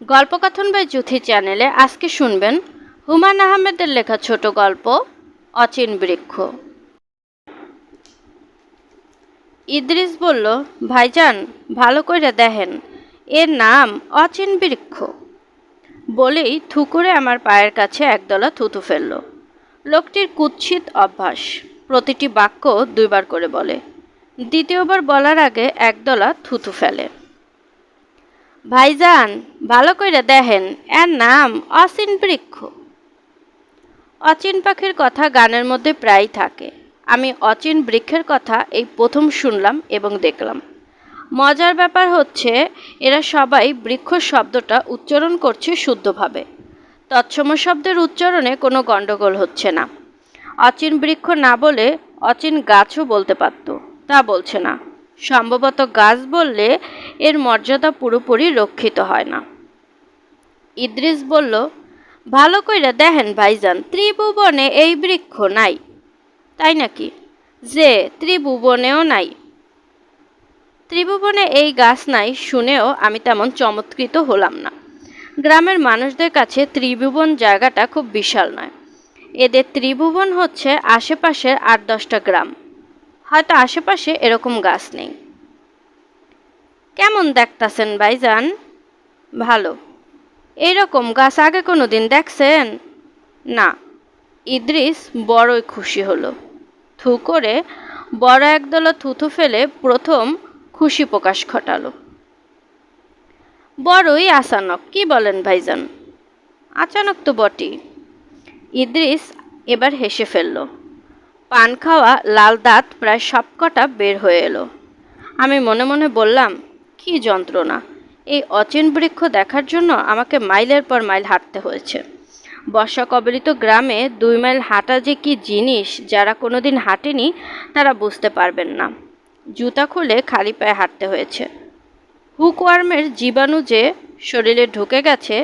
গল্পকথন by Juthi চ্যানেলে আজকে শুনবেন হুমায়ুন আহমেদের লেখা ছোট গল্প, অচিন বৃক্ষ। ইদ্রিস বলল, ভাইজান, ভালো করে দেখেন, এর নাম অচিন বৃক্ষ। বলেই থুকুরে আমার পায়ের কাছে একদলা থুতু ফেলল। লোকটির কুৎসিত অভ্যাস, প্রতিটি বাক্য দুইবার করে বলে। দ্বিতীয়বার বলার আগে একদলা থুতু ফেলে। ভাইজান, ভালো করে দেখেন, এর নাম অচিন বৃক্ষ। অচিন পাখির কথা গানের মধ্যে প্রায়ই থাকে। আমি অচিন বৃক্ষের কথা এই প্রথম শুনলাম এবং দেখলাম। মজার ব্যাপার হচ্ছে, এরা সবাই বৃক্ষ শব্দটা উচ্চারণ করছে শুদ্ধভাবে। তৎসম শব্দের উচ্চারণে কোনো গণ্ডগোল হচ্ছে না। অচিন বৃক্ষ না বলে অচিন গাছও বলতে পারত, তা বলছে না। সম্ভবত গাছ বললে এর মর্যাদা পুরোপুরি রক্ষিত হয় না। ইদ্রিস বলল, ভালো কইরা দেখেন ভাইজান, ত্রিভুবনে এই বৃক্ষ নাই। তাই নাকি? যে, ত্রিভুবনেও নাই। ত্রিভুবনে এই গাছ নাই শুনেও আমি তেমন চমৎকৃত হলাম না। গ্রামের মানুষদের কাছে ত্রিভুবন জায়গাটা খুব বিশাল নয়। এদের ত্রিভুবন হচ্ছে আশেপাশের আট দশটা গ্রাম। হয়তো আশেপাশে এরকম গাছ নেই। কেমন দেখতাছেন ভাইজান? ভালো। এইরকম গাছ আগে কোনো দিন দেখছেন? না। ইদ্রিস বড়ই খুশি হলো। থু করে বড় একদলা থুথু ফেলে প্রথম খুশি প্রকাশ ঘটালো। বড়ই আচানক, কি বলেন ভাইজান? আচানক তো বটি ইদ্রিস এবার হেসে ফেলল। পান খাওয়া, লাল দাঁত প্রায় সবকটা বের হয়ে এলো। আমি মনে মনে বললাম, কি যন্ত্রণা। এই অচিন বৃক্ষ দেখার জন্য আমাকে মাইলের পর মাইল হাঁটতে হয়েছে। বর্ষা কবলিত গ্রামে দুই মাইল হাঁটা যে কি জিনিস যারা কোনোদিন হাঁটেনি, তারা বুঝতে পারবেন না। জুতা খুলে খালি পায়ে হাঁটতে হয়েছে। হুকওয়ার্মের জীবাণু যে শরীরে ঢুকে গেছে,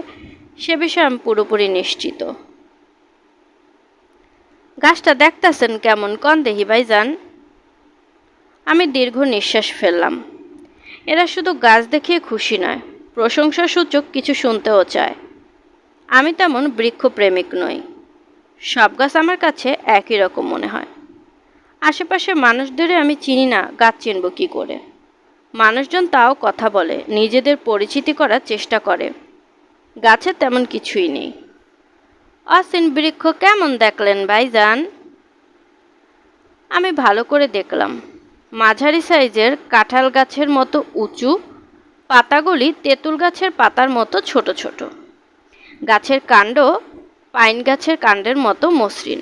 সে বিষয়ে আমি পুরোপুরি নিশ্চিত। গাছটা দেখতেছেন কেমন? কন দেহি ভাইজান। আমি দীর্ঘ নিঃশ্বাস ফেললাম। এরা শুধু গাছ দেখিয়ে খুশি নয় প্রশংসা সূচক কিছু শুনতেও চায়। আমি তেমন বৃক্ষপ্রেমিক নই। সব গাছ আমার কাছে একই রকম মনে হয়। আশেপাশের মানুষদেরই আমি চিনি না, গাছ চিনব কী করে। মানুষজন তাও কথা বলে, নিজেদের পরিচিতি করার চেষ্টা করে। গাছের তেমন কিছুই নেই। অসীন বৃক্ষ কেমন দেখলেন ভাইজান? আমি ভালো করে দেখলাম। মাঝারি সাইজের কাঁঠাল গাছের মতো উঁচু, পাতাগুলি তেঁতুল গাছের পাতার মতো ছোট ছোট। গাছের কাণ্ড পাইন গাছের কাণ্ডের মতো মসৃণ।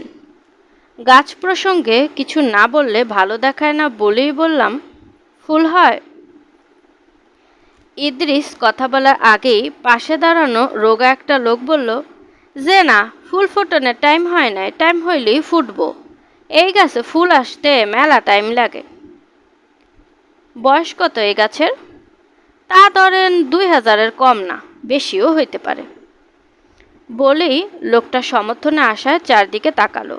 গাছ প্রসঙ্গে কিছু না বললে ভালো দেখায় না বলেই বললাম, ফুল হয়? ইদ্রিস কথা বলার আগেই পাশে দাঁড়ানো রোগা একটা লোক বলল যে না, ফুল ফোটানোর টাইম হয় নাই টাইম হইলেই ফুটবো। এই গাছে ফুল আসতে মেলা টাইম লাগে। বয়স কত এই গাছের? তা ধরেন দুই হাজারের কম না, বেশিও হইতে পারে। বলেই লোকটা সমর্থনে আসায় চারদিকে তাকালো।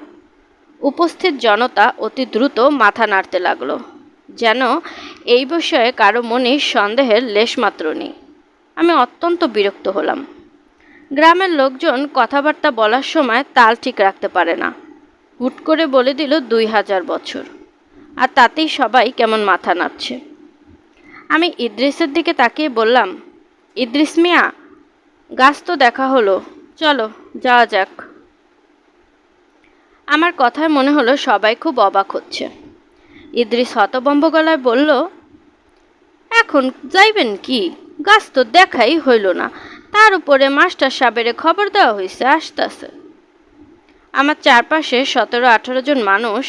উপস্থিত জনতা অতি দ্রুত মাথা নাড়তে লাগল, যেন এই বিষয়ে কারও মনে সন্দেহের লেশমাত্র নেই। আমি অত্যন্ত বিরক্ত হলাম। গ্রামের লোকজন কথাবার্তা বলার সময় তাল ঠিক রাখতে পারে না। হুট করে বলে দিল দুই হাজার বছর। আর তাতেই সবাই কেমন মাথা নাড়ছে। আমি ইদ্রিসের দিকে তাকিয়ে বললাম, ইদ্রিস মিয়া, গাছ তো দেখা হলো। চলো, যাওয়া যাক। আমার কথায় মনে হলো সবাই খুব অবাক হচ্ছে। ইদ্রিস হতবম্ব গলায় বলল, এখন যাইবেন কি? গাছ তো দেখাই হইল না। তার উপরে মাস্টার সাবেরে খবর দেওয়া হয়েছে আসতেছে। আমার চারপাশে সতেরো, আঠেরো জন মানুষ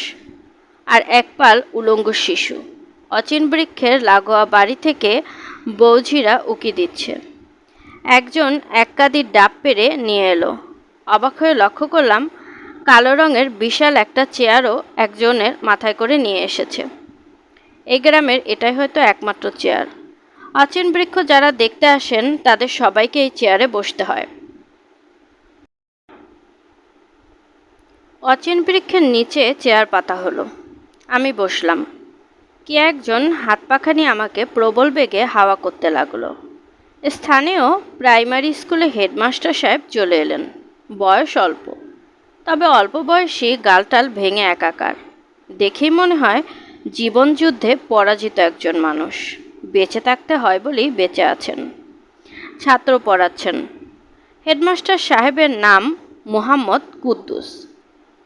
আর এক পাল উলঙ্গ শিশু। অচিন বৃক্ষের লাগোয়া বাড়ি থেকে বৌঝিরা উকি দিচ্ছে। একজন এক কাদির ডাব পেরে নিয়ে এলো। অবাক হয়ে লক্ষ্য করলাম, কালো রঙের বিশাল একটা চেয়ারও একজনের মাথায় করে নিয়ে এসেছে। এই গ্রামের এটাই হয়তো একমাত্র চেয়ার। অচিন বৃক্ষ যারা দেখতে আসেন, তাদের সবাইকে এই চেয়ারে বসতে হয়। অচিন বৃক্ষের নিচে চেয়ার পাতা হলো। আমি বসলাম। কে একজন হাত পাখা নিয়ে আমাকে প্রবল বেগে হাওয়া করতে লাগল। স্থানীয় প্রাইমারি স্কুলে হেডমাস্টার সাহেব চলে এলেন। বয়স অল্প। তবে অল্প বয়সী গালটাল ভেঙে একাকার। দেখেই মনে হয় জীবন যুদ্ধে পরাজিত একজন মানুষ। বেঁচে থাকতে হয় বলেই বেঁচে আছেন। ছাত্র পড়াচ্ছেন। হেডমাস্টার সাহেবের নাম মোহাম্মদ কুদ্দুস।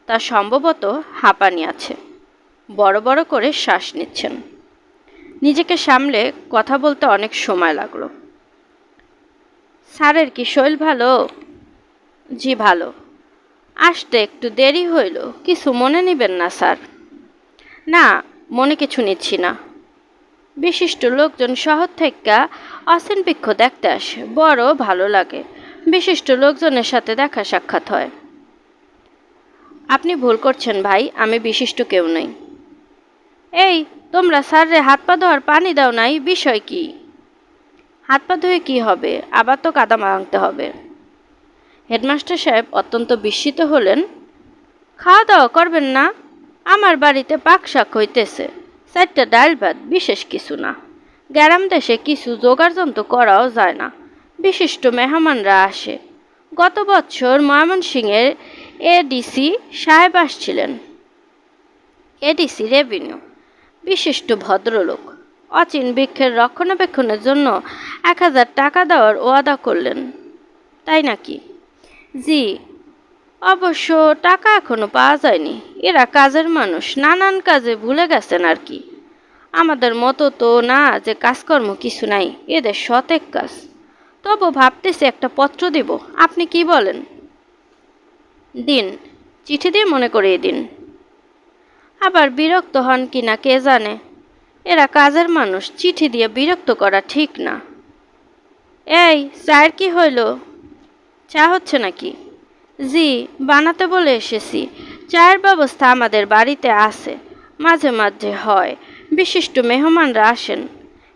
তা সম্ভবত হাঁপানি আছে। বড় বড় করে শ্বাস নিচ্ছেন। নিজেকে সামলে কথা বলতে অনেক সময় লাগল। স্যারের কি শৈল ভালো? জি, ভালো। আসতে একটু দেরি হইল। কিছু মনে নেবেন না, স্যার। না, মনে কিছু নিচ্ছি না। বিশিষ্ট লোকজন শহর থেকে অসীন বৃক্ষ দেখতে আসে, বড় ভালো লাগে। বিশিষ্ট লোকজনের সাথে দেখা সাক্ষাৎ হয়। আপনি ভুল করছেন ভাই, আমি বিশিষ্ট কেউ নই। এই, তোমরা স্যাররে হাত পা ধোয়ার পানি দাও নাই, বিষয় কি? হাত পা ধুয়ে কী হবে? আবার তো কাদা মাংতে হবে। হেডমাস্টার সাহেব অত্যন্ত বিস্মিত হলেন। খাওয়া দাওয়া করবেন না? আমার বাড়িতে পাক শাক হইতেছে। চারটা ডাল ভাত বিশেষ কিছু না। গ্রাম দেশে কিছু জোগাড়যন্ত্র করাও যায় না। বিশিষ্ট মেহমানরা আসে। গত বছর ময়মনসিংহের এডিসি সাহেব আসছিলেন। ADC revenue. বিশিষ্ট ভদ্রলোক। অচিন বৃক্ষের রক্ষণাবেক্ষণের জন্য এক হাজার টাকা দেওয়ার ওয়াদা করলেন। তাই নাকি? জি অবশ্য টাকা এখনও পাওয়া যায়নি। এরা কাজের মানুষ, নানান কাজে ভুলে গেছেন আর কি। আমাদের মতো তো না যে কাজকর্ম কিছু নাই, এদের সতেক কাজ। তবু ভাবতেছি একটা পত্র দিব, আপনি কি বলেন? দিন, চিঠি দিয়ে মনে করিয়ে দিন। আবার বিরক্ত হন কি না কে জানে? এরা কাজের মানুষ, চিঠি দিয়ে বিরক্ত করা ঠিক না। এই, চায়ের কি হইল? চা হচ্ছে নাকি? জি, বানাতে বলে এসেছি। চায়ের ব্যবস্থা আমাদের বাড়িতে আছে। মাঝে মাঝে হয়। বিশিষ্ট মেহমানরা আসেন।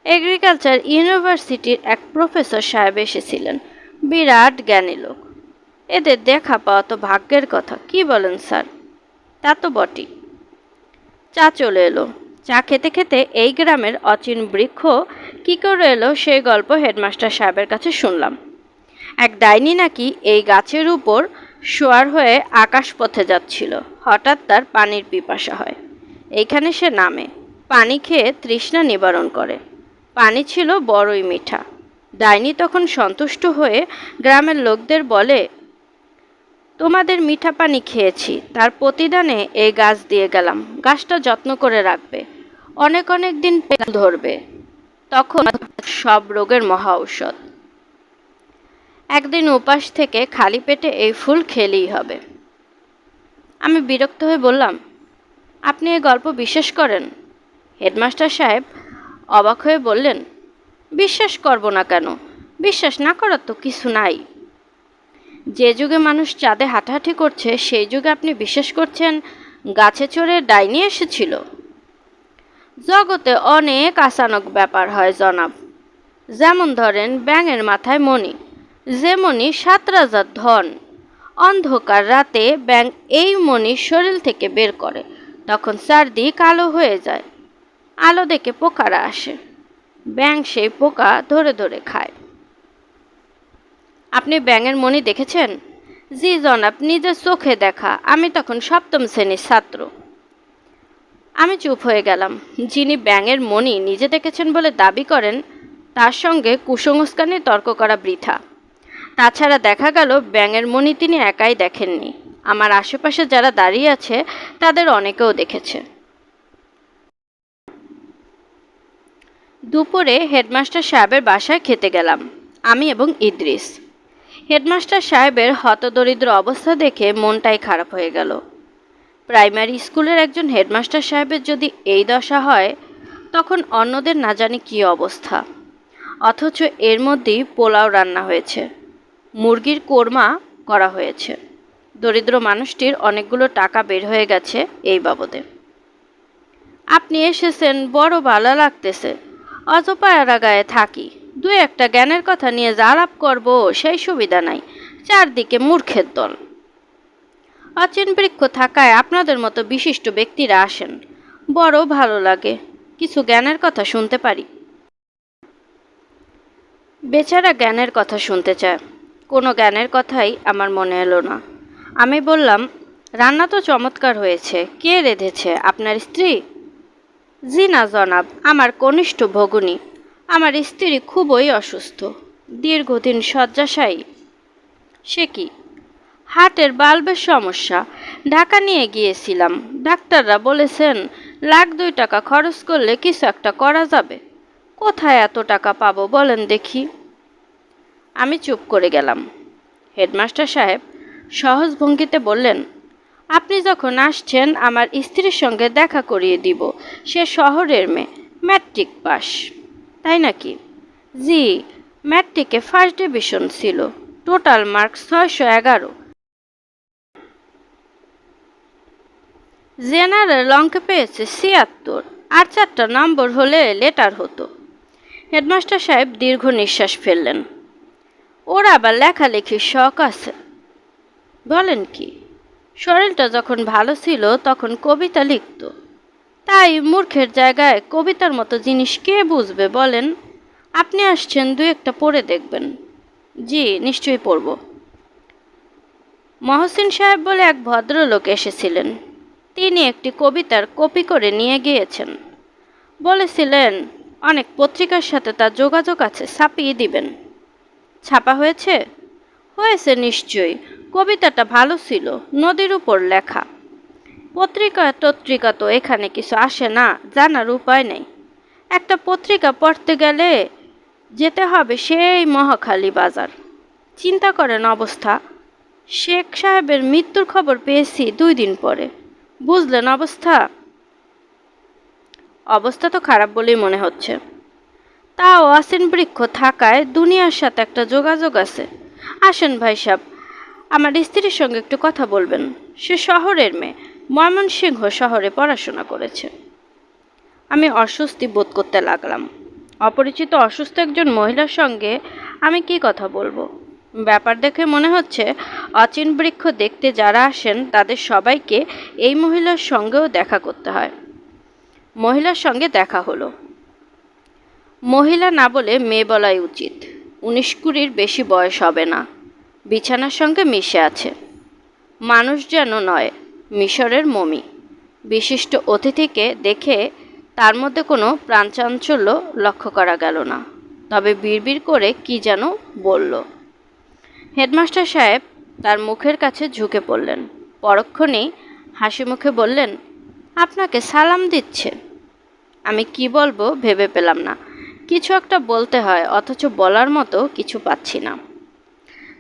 এগ্রিকালচার ইউনিভার্সিটির এক প্রফেসর সাহেব এসেছিলেন। বিরাট জ্ঞানী লোক। এদের দেখা পাওয়া তো ভাগ্যের কথা, কি বলেন স্যার? তা তো বটি চা চলে এলো। চা খেতে খেতে এই গ্রামের অচিন বৃক্ষ কী করে এলো সেই গল্প হেডমাস্টার সাহেবের কাছে শুনলাম। এক ডাইনি নাকি এই গাছের উপর শোয়ার হয়ে আকাশ পথে যাচ্ছিল। হঠাৎ তার পানির পিপাসা হয়। এইখানে সে নামে। পানি খেয়ে তৃষ্ণা নিবারণ করে। পানি ছিল বড়ই মিঠা। ডাইনি তখন সন্তুষ্ট হয়ে গ্রামের লোকদের বলে, তোমাদের মিঠা পানি খেয়েছি। তার প্রতিদানে এই গাছ দিয়ে গেলাম। গাছটা যত্ন করে রাখবে। অনেক অনেক দিন ধরবে। তখন সব রোগের মহা ঔষধ। একদিন উপাস থেকে খালি পেটে এই ফুল খেলেই হবে। আমি বিরক্ত হয়ে বললাম, আপনি এই গল্প বিশ্বাস করেন? হেডমাস্টার সাহেব অবাক হয়ে বললেন, বিশ্বাস করব না কেন? বিশ্বাস না করার তো কিছু নাই। যে যুগে মানুষ চাঁদে হাঁটাহাঁটি করছে, সেই যুগে আপনি বিশ্বাস করছেন গাছে চড়ে ডাইনি এসেছিল? জগতে অনেক আচানক ব্যাপার হয় জনাব। যেমন ধরেন ব্যাঙের মাথায় মণি। যে মণি সাত রাজার ধন, অন্ধকার রাতে ব্যাঙ এই মণি শরীর থেকে বের করে, তখন চারদিক আলো হয়ে যায়, আলো দেখে পোকারা আসে, ব্যাঙ সেই পোকা ধরে ধরে খায়। আপনি ব্যাঙের মণি দেখেছেন? জি জনাব, নিজের চোখে দেখা, আমি তখন সপ্তম শ্রেণির ছাত্র। আমি চুপ হয়ে গেলাম, যিনি ব্যাঙের মণি নিজে দেখেছেন বলে দাবি করেন, তার সঙ্গে কুসংস্কার নিয়ে তর্ক করা বৃথা। তাছাড়া দেখা গেল ব্যাঙের মণি তিনি একাই দেখেননি। আমার আশেপাশে যারা দাঁড়িয়ে আছে, তাদের অনেকেও দেখেছে। দুপুরে হেডমাস্টার সাহেবের বাসায় খেতে গেলাম, আমি এবং ইদ্রিস। হেডমাস্টার সাহেবের হতদরিদ্র অবস্থা দেখে মনটাই খারাপ হয়ে গেল। প্রাইমারি স্কুলের একজন হেডমাস্টার সাহেবের যদি এই দশা হয়, তখন অন্যদের না জানি কী অবস্থা। অথচ এর মধ্যেই পোলাও রান্না হয়েছে। মুরগির কোরমা করা হয়েছে। দরিদ্র মানুষটির অনেকগুলো টাকা বের হয়ে গেছে এই বাবদে। আপনি এসেছেন, বড় ভালো লাগতেছে। অজপায়ারা গায়ে থাকি। দু একটা জ্ঞানের কথা নিয়ে যা আলাপ করব, সেই সুবিধা নাই। চারদিকে মূর্খের দল। অচিন বৃক্ষ থাকায় আপনাদের মতো বিশিষ্ট ব্যক্তিরা আসেন। বড় ভালো লাগে। কিছু জ্ঞানের কথা শুনতে পারি। বেচারা জ্ঞানের কথা শুনতে চায়। কোনো জ্ঞানের কথাই আমার মনে এলো না। আমি বললাম, রান্না তো চমৎকার হয়েছে। কে রেঁধেছে? আপনার স্ত্রী? জি না, জনাব। আমার কনিষ্ঠ ভগুনি। আমার স্ত্রী খুবই অসুস্থ। দীর্ঘদিন শয্যাশায়ী। সে কি? হার্টের বাল্বের সমস্যা। ঢাকা নিয়ে গিয়েছিলাম। ডাক্তাররা বলেছেন, লাখ দুই টাকা খরচ করলে কিছু একটা করা যাবে। কোথায় এত টাকা পাবো বলেন দেখি। আমি চুপ করে গেলাম। হেডমাস্টার সাহেব সহজ ভঙ্গিতে বললেন, আপনি যখন আসছেন, আমার স্ত্রীর সঙ্গে দেখা করিয়ে দিব। সে শহরের মেয়ে, ম্যাট্রিক পাস। তাই নাকি? জি, ম্যাট্রিকে ফার্স্ট ডিভিশন ছিল। টোটাল মার্কস ছয়শো এগারো। জেনারেল অঙ্কে পেয়েছে ছিয়াত্তর। আর চারটা নম্বর হলে লেটার হতো। হেডমাস্টার সাহেব দীর্ঘ নিঃশ্বাস ফেললেন। ওর আবার লেখালেখির শখ আছে। বলেন কি, শরীরটা যখন ভালো ছিল তখন কবিতা লিখত। তাই মূর্খের জায়গায় কবিতার মতো জিনিস কে বুঝবে বলেন? আপনি আসছেন দু একটা পড়ে দেখবেন। জি, নিশ্চয়ই পড়ব। মহসিন সাহেব বলে এক ভদ্রলোক এসেছিলেন। তিনি একটি কবিতার কপি করে নিয়ে গিয়েছেন। বলেছিলেন, অনেক পত্রিকার সাথে তার যোগাযোগ আছে, ছাপিয়ে দিবেন। ছাপা হয়েছে? হয়েছে নিশ্চয়ই। কবিতাটা ভালো ছিল, নদীর উপর লেখা। পত্রিকা টত্রিকা তো এখানে কিছু আসে না, জানার উপায় নেই। একটা পত্রিকা পড়তে গেলে যেতে হবে সেই মহাখালী বাজার। চিন্তা করেন অবস্থা। শেখ সাহেবের মৃত্যুর খবর পেয়েছি দুই দিন পরে। বুঝলেন অবস্থা? অবস্থা তো খারাপ বলেই মনে হচ্ছে। তাও আসেন বৃক্ষ থাকায় দুনিয়ার সাথে একটা যোগাযোগ আছে। আসেন ভাই সাহেব আমার স্ত্রীর সঙ্গে একটু কথা বলবেন। সে শহরের মেয়ে, ময়মনসিংহ শহরে পড়াশোনা করেছে। আমি অস্বস্তি বোধ করতে লাগলাম। অপরিচিত অসুস্থ একজন মহিলার সঙ্গে আমি কি কথা বলব? ব্যাপার দেখে মনে হচ্ছে, অচিন বৃক্ষ দেখতে যারা আসেন, তাদের সবাইকে এই মহিলার সঙ্গেও দেখা করতে হয়। মহিলার সঙ্গে দেখা হলো। মহিলা না বলে মেয়ে বলাই উচিত। উনিশ কুড়ির বেশি বয়স হবে না। বিছানার সঙ্গে মিশে আছে। মানুষ যেন নয়, মিশরের মমি। বিশিষ্ট অতিথিকে দেখে তার মধ্যে কোনো প্রাণচাঞ্চল্য লক্ষ্য করা গেল না। তবে বিড়বিড় করে কি যেন বলল। হেডমাস্টার সাহেব তার মুখের কাছে ঝুঁকে পড়লেন। পরক্ষণেই হাসি মুখে বললেন, আপনাকে সালাম দিচ্ছে। আমি কি বলব ভেবে পেলাম না। কিছু একটা বলতে হয়, অথচ বলার মতো কিছু পাচ্ছি না।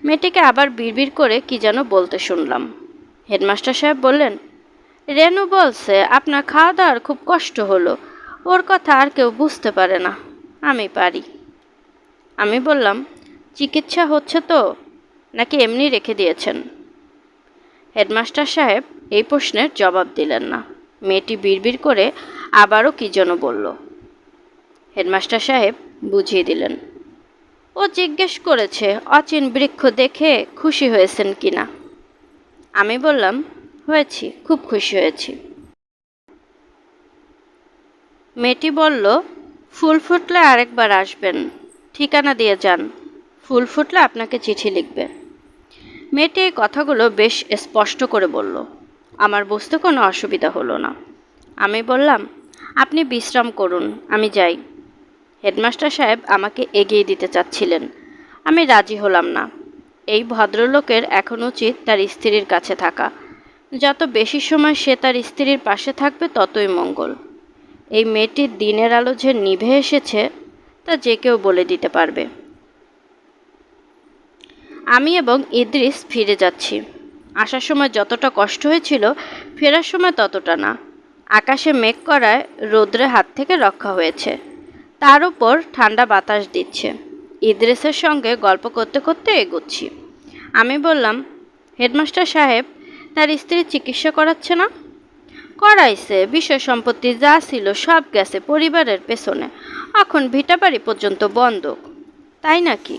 মেয়েটিকে আবার বিড়বিড় করে কি যেন বলতে শুনলাম। হেডমাস্টার সাহেব বললেন, রেনু বলছে, আপনার খাওয়া দাওয়ার খুব কষ্ট হলো। ওর কথা আর কেউ বুঝতে পারে না। আমি পারি। আমি বললাম, চিকিৎসা হচ্ছে তো? নাকি এমনি রেখে দিয়েছেন? হেডমাস্টার সাহেব এই প্রশ্নের জবাব দিলেন না। মেয়েটি বিড়বিড় করে আবারও কী যেন বলল। হেডমাস্টার সাহেব বুঝিয়ে দিলেন। ও জিজ্ঞেস করেছে, অচিন বৃক্ষ দেখে খুশি হয়েছেন কিনা। আমি বললাম, হয়েছি, খুব খুশি হয়েছি। মেয়েটি বলল, ফুল ফুটলে আরেকবার আসবেন, ঠিকানা দিয়ে যান, ফুল ফুটলে আপনাকে চিঠি লিখবে। মেয়েটি এই কথাগুলো বেশ স্পষ্ট করে বলল, আমার বুঝতে কোনো অসুবিধা হলো না। আমি বললাম, আপনি বিশ্রাম করুন, আমি যাই। হেডমাস্টার সাহেব আমাকে এগিয়ে দিতে চাচ্ছিলেন। আমি রাজি হলাম না। এই ভদ্রলোকের এখন উচিত তার স্ত্রীর কাছে থাকা। যত বেশি সময় সে তার স্ত্রীর পাশে থাকবে, ততই মঙ্গল। এই মেয়েটির দিনের আলো যে নিভে এসেছে, তা যে কেউ বলে দিতে পারবে। আমি এবং ইদ্রিস ফিরে যাচ্ছি। আসার সময় যতটা কষ্ট হয়েছিল, ফেরার সময় ততটা না। আকাশে মেঘ করায় রৌদ্রে হাত থেকে রক্ষা হয়েছে। তার উপর ঠান্ডা বাতাস দিচ্ছে। ইদ্রিসের সঙ্গে গল্প করতে করতে এগোচ্ছি। আমি বললাম, হেডমাস্টার সাহেব, তার স্ত্রীর চিকিৎসা করাচ্ছে না? করাইছে, বিষয় সম্পত্তি যা ছিল সব গেছে পরিবারের পেছনে। এখন ভিটাবাড়ি পর্যন্ত বন্ধ। তাই নাকি?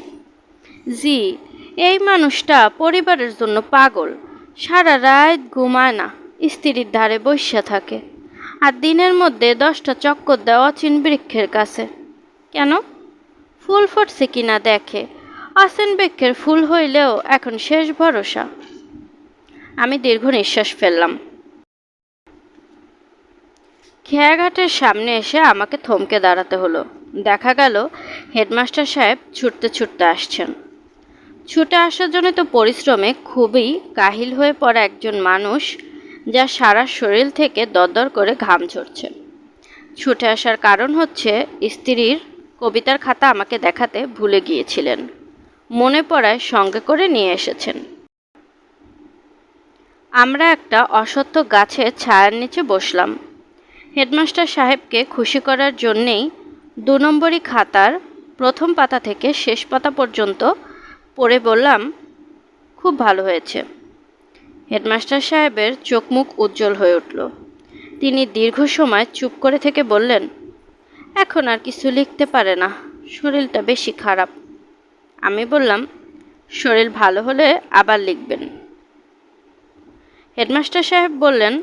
জি, এই মানুষটা পরিবারের জন্য পাগল। সারা রাত ঘুমায় না, স্ত্রীর ধারে বসে থাকে। আর দিনের মধ্যে দশটা চক্কর দেওয়া চিন বৃক্ষের কাছে। কেন? ফুল ফুটছে কিনা দেখে। অসেন বৃক্ষের ফুল হইলেও এখন শেষ ভরসা। আমি দীর্ঘ নিঃশ্বাস ফেললাম। খেয়াঘাটের সামনে এসে আমাকে থমকে দাঁড়াতে হলো। দেখা গেল হেডমাস্টার সাহেব ছুটতে ছুটতে আসছেন। ছুটে আসার জন্য তো পরিশ্রমে খুবই কাহিল হয়ে পড়া একজন মানুষ যা সারা শরীর থেকে দরদর করে ঘাম ঝরছে। ছুটে আসার কারণ হচ্ছে, স্ত্রীর কবিতার খাতা আমাকে দেখাতে ভুলে গিয়েছিলেন। মনে পড়ায় সঙ্গে করে নিয়ে এসেছেন। আমরা একটা অসত্য গাছে ছায়ার নিচে বসলাম। হেডমাস্টার সাহেবকে খুশি করার জন্যেই দু নম্বরই খাতার প্রথম পাতা থেকে শেষ পাতা পর্যন্ত পড়ে বললাম, খুব ভালো হয়েছে। হেডমাস্টার সাহেবের চোখ মুখ উজ্জ্বল হয়ে উঠল। তিনি দীর্ঘ সময় চুপ করে থেকে বললেন, এখন আর কিছু লিখতে পারে না, শরীরটা বেশি খারাপ। আমি বললাম, শরীর ভালো হলে আবার লিখবেন। হেডমাস্টার সাহেব বললেন,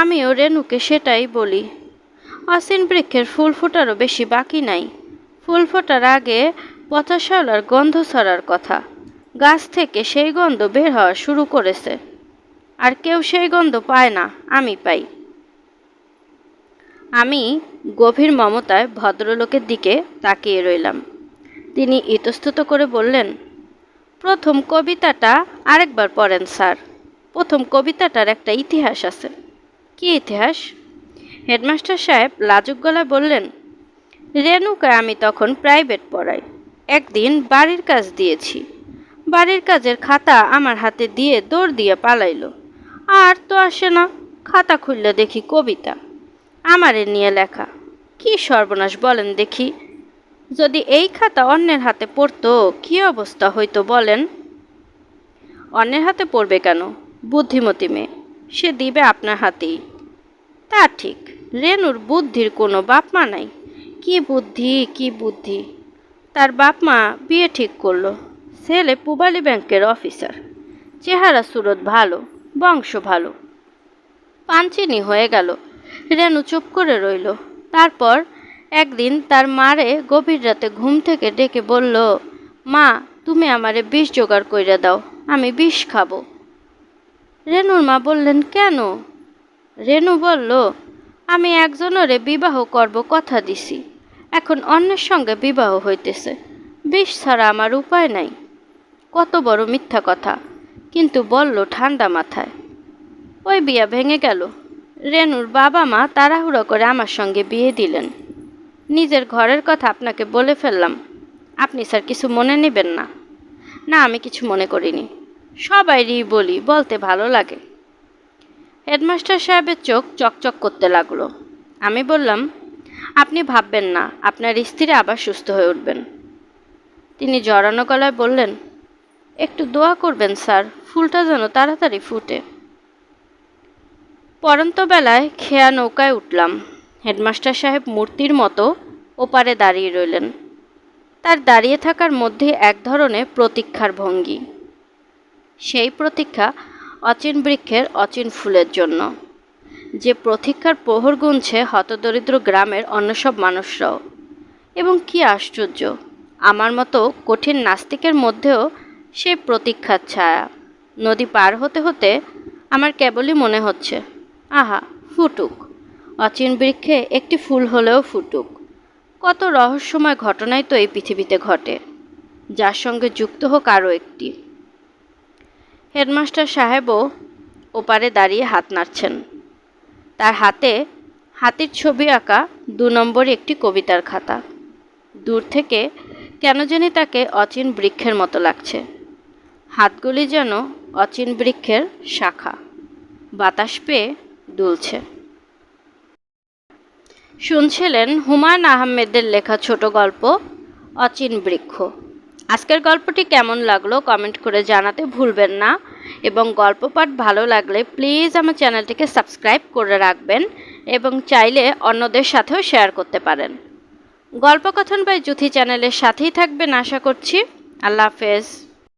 আমিও রেনুকে সেটাই বলি। অসীন বৃক্ষের ফুল ফোটারও বেশি বাকি নাই। ফুল ফোটার আগে পচা শ্যাওলার গন্ধ ছড়ার কথা। গাছ থেকে সেই গন্ধ বের হওয়া শুরু করেছে। আর কেউ সেই গন্ধ পায় না, আমি পাই। আমি গভীর মমতায় ভদ্রলোকের দিকে তাকিয়ে রইলাম। তিনি ইতস্তত করে বললেন, প্রথম কবিতাটা আরেকবার পড়েন, স্যার। প্রথম কবিতাটার একটা ইতিহাস আছে। কি ইতিহাস? হেডমাস্টার সাহেব লাজুক গলায় বললেন রেনুকা আমি তখন প্রাইভেট পড়াই। একদিন বাড়ির কাজ দিয়েছি। বাড়ির কাজের খাতা আমার হাতে দিয়ে দৌড় দিয়ে পালাইলো। আর তো আসে না, খাতা খুললে দেখি কবিতা। আমারে নিয়ে লেখা, কি সর্বনাশ বলেন দেখি? যদি এই খাতা অন্যের হাতে পড়তো, কি অবস্থা হইতো বলেন? অন্যের হাতে পড়বে কেন? বুদ্ধিমতী মেয়ে, সে দিবে আপনার হাতেই। তা ঠিক রেনুর বুদ্ধির কোনো বাপ মা নাই। কি বুদ্ধি কি বুদ্ধি? তার বাপ মা বিয়ে ঠিক করল। ছেলে পুবালি ব্যাংকের অফিসার। চেহারা সুরত ভালো, বংশ ভালো। পাঞ্চিনি হয়ে গেল। রেনু চুপ করে রইল। তারপর একদিন তার মারে গভীর রাতে ঘুম থেকে ডেকে বলল, মা, তুমি আমারে বিষ জোগাড় কইরা দাও, আমি বিষ খাব। রেনুর মা বললেন, কেন? রেনু বলল, আমি একজনরে বিবাহ করব কথা দিছি। এখন অন্যের সঙ্গে বিবাহ হইতেছে। বিষ ছাড়া আমার উপায় নাই। কত বড় মিথ্যা কথা। কিন্তু বলল ঠান্ডা মাথায়। ওই বিয়া ভেঙে গেল। রেনুর বাবা মা তাড়াহুড়ো করে আমার সঙ্গে বিয়ে দিলেন। নিজের ঘরের কথা আপনাকে বলে ফেললাম। আপনি স্যার কিছু মনে নেবেন না। না, আমি কিছু মনে করিনি। সবাইরই বলি, বলতে ভালো লাগে। হেডমাস্টার সাহেবের চোখ চকচক করতে লাগল। আমি বললাম, আপনি ভাববেন না, আপনার স্ত্রী আবার সুস্থ হয়ে উঠবেন। তিনি জড়ানো গলায় বললেন একটু দোয়া করবেন, স্যার। ফুলটা যেন তাড়াতাড়ি ফুটে। পরন্ত বেলায় খেয়া নৌকায় উঠলাম। হেডমাস্টার সাহেব মূর্তির মতো ওপারে দাঁড়িয়ে রইলেন। তার দাঁড়িয়ে থাকার মধ্যে এক ধরনের প্রতীক্ষার ভঙ্গি। সেই প্রতীক্ষা অচিন বৃক্ষের অচিন ফুলের জন্য। যে প্রতীক্ষার প্রহর গুনছে হতদরিদ্র গ্রামের অন্য সব মানুষরাও। এবং কি আশ্চর্য, আমার মতো কঠিন নাস্তিকের মধ্যেও সেই প্রতীক্ষার ছায়া। নদী পার হতে হতে আমার কেবলই মনে হচ্ছে, আহা, ফুটুক। অচিন বৃক্ষে একটি ফুল হলেও ফুটুক। কত রহস্যময় ঘটনাই তো এই পৃথিবীতে ঘটে, যার সঙ্গে যুক্ত হোক আরও একটি। হেডমাস্টার সাহেবও ওপারে দাঁড়িয়ে হাত নাড়ছেন। তার হাতে হাতির ছবি আঁকা দু নম্বর একটি কবিতার খাতা। দূর থেকে কেন জানি তাকে অচিন বৃক্ষের মতো লাগছে। হাতগুলি যেন অচিন বৃক্ষের শাখা। বাতাস পেয়ে দুলছে। শুনছিলেন হুমায়ুন আহমেদের লেখা ছোট গল্প, অচিন বৃক্ষ। আজকের গল্পটি কেমন লাগল কমেন্ট করে জানাতে ভুলবেন না এবং গল্প পাঠ ভালো লাগলে প্লিজ আমার চ্যানেলটিকে সাবস্ক্রাইব করে রাখবেন এবং চাইলে অন্যদের সাথেও শেয়ার করতে পারেন। গল্পকথন বাই জুথি চ্যানেলের সাথেই থাকবেন আশা করছি। আল্লাহ হাফেজ।